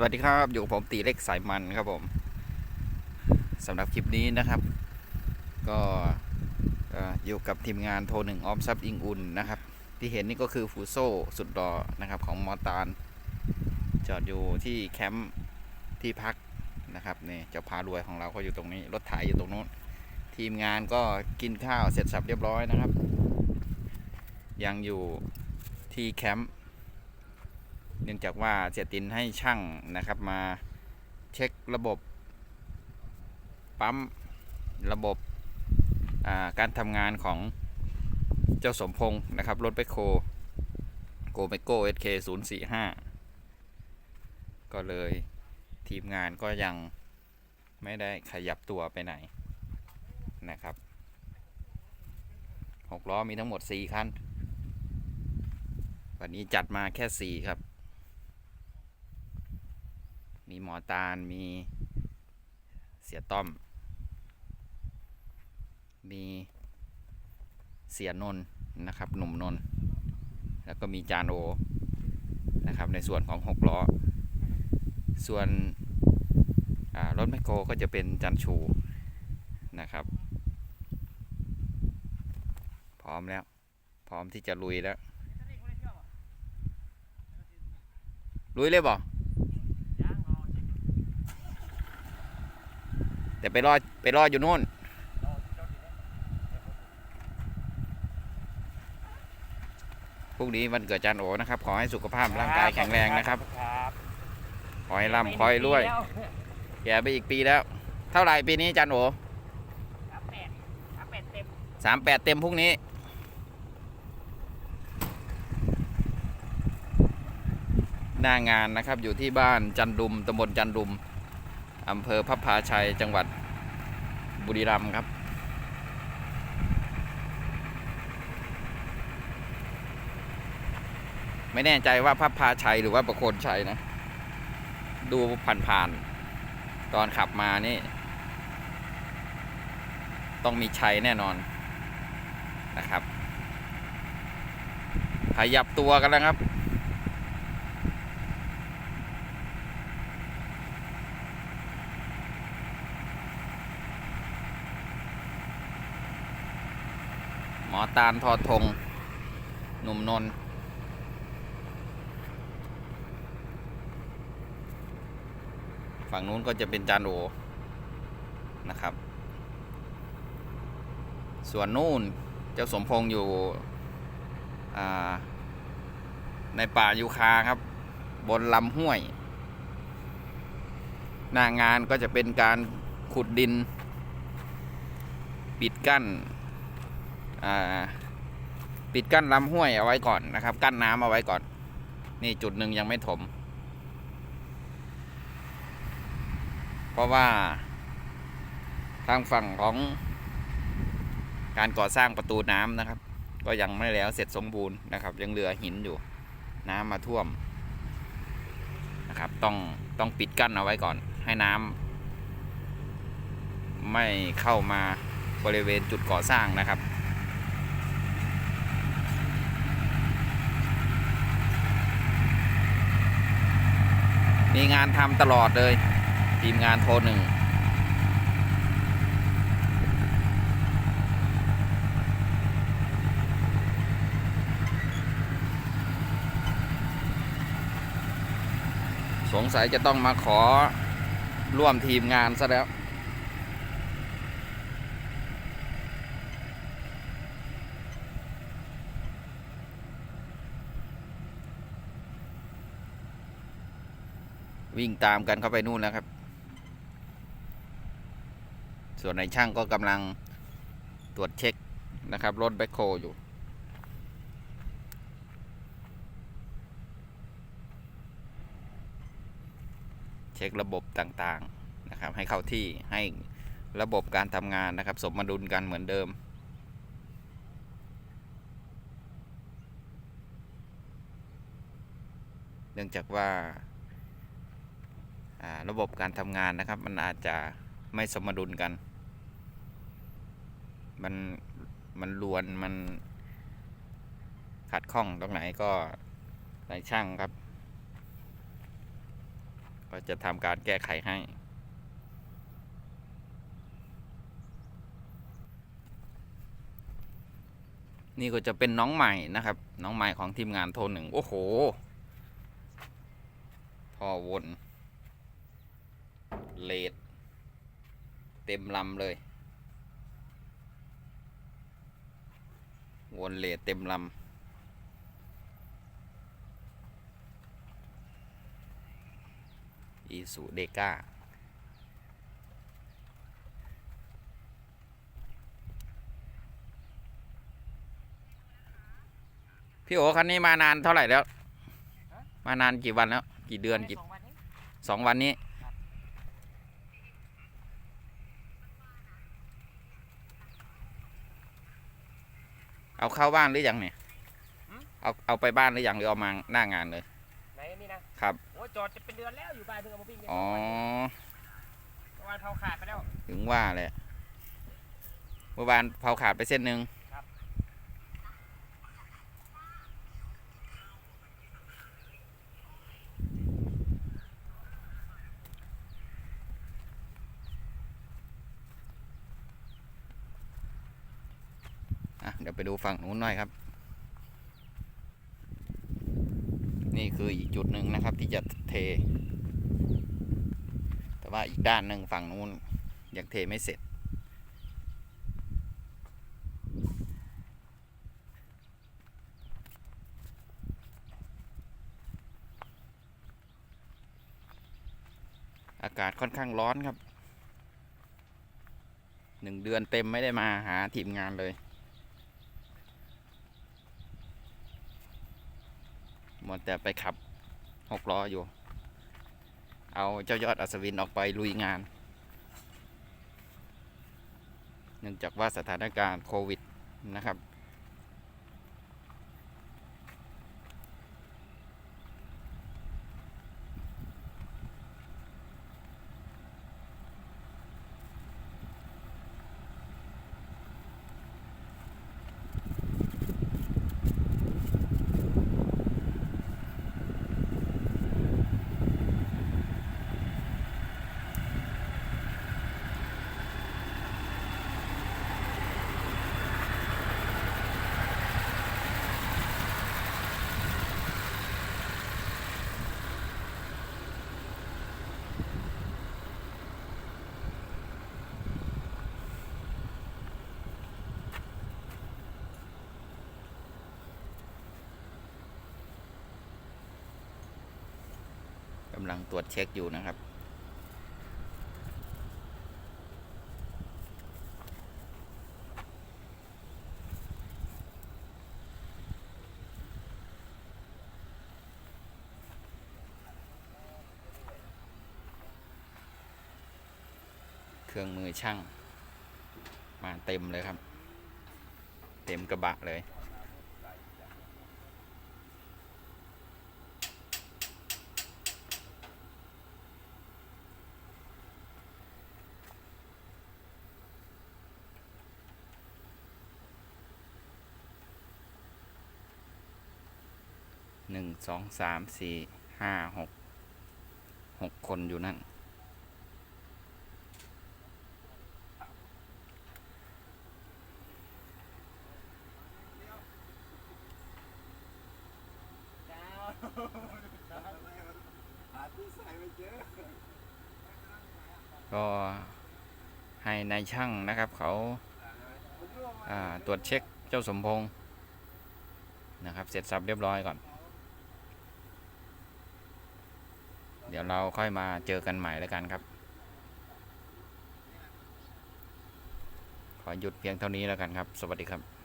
สวัสดีครับ อยู่กับผมตีเล็กสายมันครับผมสำหรับคลิปนี้นะครับ ก็เอ่อยู่กับทีมงานโทรหนึ่งออมทรัพย์อิงอุ่นนะครับ ที่เห็นนี่ก็คือฟูโซสุดดอนะครับของมอตานจอดอยู่ที่แคมป์ที่พักนะครับนี่เจ้าพารวยของเราก็อยู่ตรงนี้ รถไถอยู่ตรงนู้น ทีมงานก็กินข้าวเสร็จสับเรียบร้อยนะครับ ยังอยู่ที่แคมป์ เนื่องจากว่าเสียตินให้ช่างนะครับมาเช็คระบบปั๊มระบบาการทำงานของเจ้าสมพงศ์นะครับ รถไปโคโกเมโกเอสเคศูนย์สี่ห้าก็เลยทีมงานก็ยังไม่ได้ขยับตัวไปไหนนะครับหกล้อมีทั้งหมด4คัน วันนี้จัดมาแค่4ครับ มีหมอตาล มีเสียต้อม มีเสียนนท์นะครับ หนุ่มนนท์แล้วก็มีจานโอนะครับ ในส่วนของหกล้อ ส่วนรถแมคโครก็จะเป็นจันชูนะครับ พร้อมแล้ว พร้อมที่จะลุยแล้ว ลุยเลยบ่ แต่ไปรอไปรออยู่นู่นพรุ่งนี้วันเกิดจานโอนะครับ ขอให้สุขภาพร่างกายแข็งแรงนะครับครับขอให้ร่ำขอให้รวยแก่ไปอีกปีแล้ว เท่าไหร่ปีนี้จานโอสามแปดสามแปดเต็มสามแปดเต็มพรุ่งนี้หน้างานนะครับอยู่ที่บ้านจันดุมตำบลจันดุม อำเภอพับพาชัยจังหวัดบุรีรัมย์ครับ ไม่แน่ใจว่าพับพาชัยหรือว่าประโคนชัยนะ ดูผ่านๆ ตอนขับมานี่ ต้องมีชัยแน่นอนนะครับ ขยับตัวกันแล้วครับ หมอตาลทอทง หนุ่มนนท์ฝั่งนู้นก็จะเป็นจานโอนะครับ ส่วนนู่นเจ้าสมพงษ์อยู่ในป่ายูคาครับ บนลำห้วย หน้างานก็จะเป็นการขุดดิน ปิดกั้น ปิดกั้นลำห้วยเอาไว้ก่อนนะครับ กั้นน้ำเอาไว้ก่อน นี่จุดหนึ่งยังไม่ถม เพราะว่า ทางฝั่งของการก่อสร้างประตูน้ำนะครับ ก็ยังไม่แล้วเสร็จสมบูรณ์นะครับ ยังเหลือหินอยู่ น้ำมาท่วมนะครับต้องต้องปิดกั้นเอาไว้ก่อน ให้น้ำไม่เข้ามาบริเวณจุดก่อสร้างนะครับ มีงานทำตลอดเลย ทีมงานโทรหนึ่งสงสัยจะต้องมาขอร่วมทีมงานซะแล้ว วิ่งตามกันเข้าไปนู่นแล้วครับ ส่วนในช่างก็กำลังตรวจเช็คนะครับรถแบคโฮอยู่ เช็คระบบต่างๆนะครับ ให้เข้าที่ให้ระบบการทำงานนะครับ สมดุลกันเหมือนเดิมเนื่องจากว่า ระบบการทำงานนะครับ มันอาจจะไม่สมดุลกัน มันมันลวนมันขัดข้องตรงไหนก็ในช่างครับ ก็จะทำการแก้ไขให้ นี่ก็จะเป็นน้องใหม่นะครับ น้องใหม่ของทีมงานโทรหนึ่งโอ้โหท่อวน เลดเต็มลำเลย วนเลดเต็มลำอีสูเดก้าพี่โอคันนี้มานานเท่าไหร่แล้ว มานานกี่วันแล้ว กี่เดือนกี่สองวันนี้ สองวันนี้ ครับ เอาเข้าบ้านหรือยังเนี่ย เอาเอาไปบ้านหรือยังหรือเอามาหน้างานเลย ไหนนี่นะครับ โอ้ยจอดจะเป็นเดือนแล้วอยู่บ้านเพิ่งเอามาวิ่งได้อ๋อ เมื่อวานเผาขาดไปแล้ว ถึงว่าแหละ เมื่อวานเผาขาดไปเส้นหนึ่ง ครับ อะ เดี๋ยวไปดูฝั่งนู้นหน่อยครับ นี่คืออีกจุดหนึ่งนะครับที่จะเท แต่ว่าอีกด้านหนึ่งฝั่งนู้นยังเทไม่เสร็จ อากาศค่อนข้างร้อนครับหนึ่งเดือนเต็มไม่ได้มาหาทีมงานเลย มดแต่ไปขับหกล้ออยู่ เอาเจ้ายอดอัศวินออกไปลุยงาน เนื่องจากว่าสถานการณ์โควิดนะครับ กำลังตรวจเช็คอยู่นะครับ เครื่องมือช่าง มาเต็มเลยครับ เต็มกระบะเลย หนึ่งสองสามสี่ห้าหกหกคนอยู่นั่น ก็ให้นายช่างนะครับเขาาตรวจเช็คเจ้าสมพงษ์นะครับ เสร็จสับเรียบร้อยก่อน เดี๋ยวเราค่อยมาเจอกันใหม่แล้วกันครับ ขอหยุดเพียงเท่านี้แล้วกันครับ สวัสดีครับ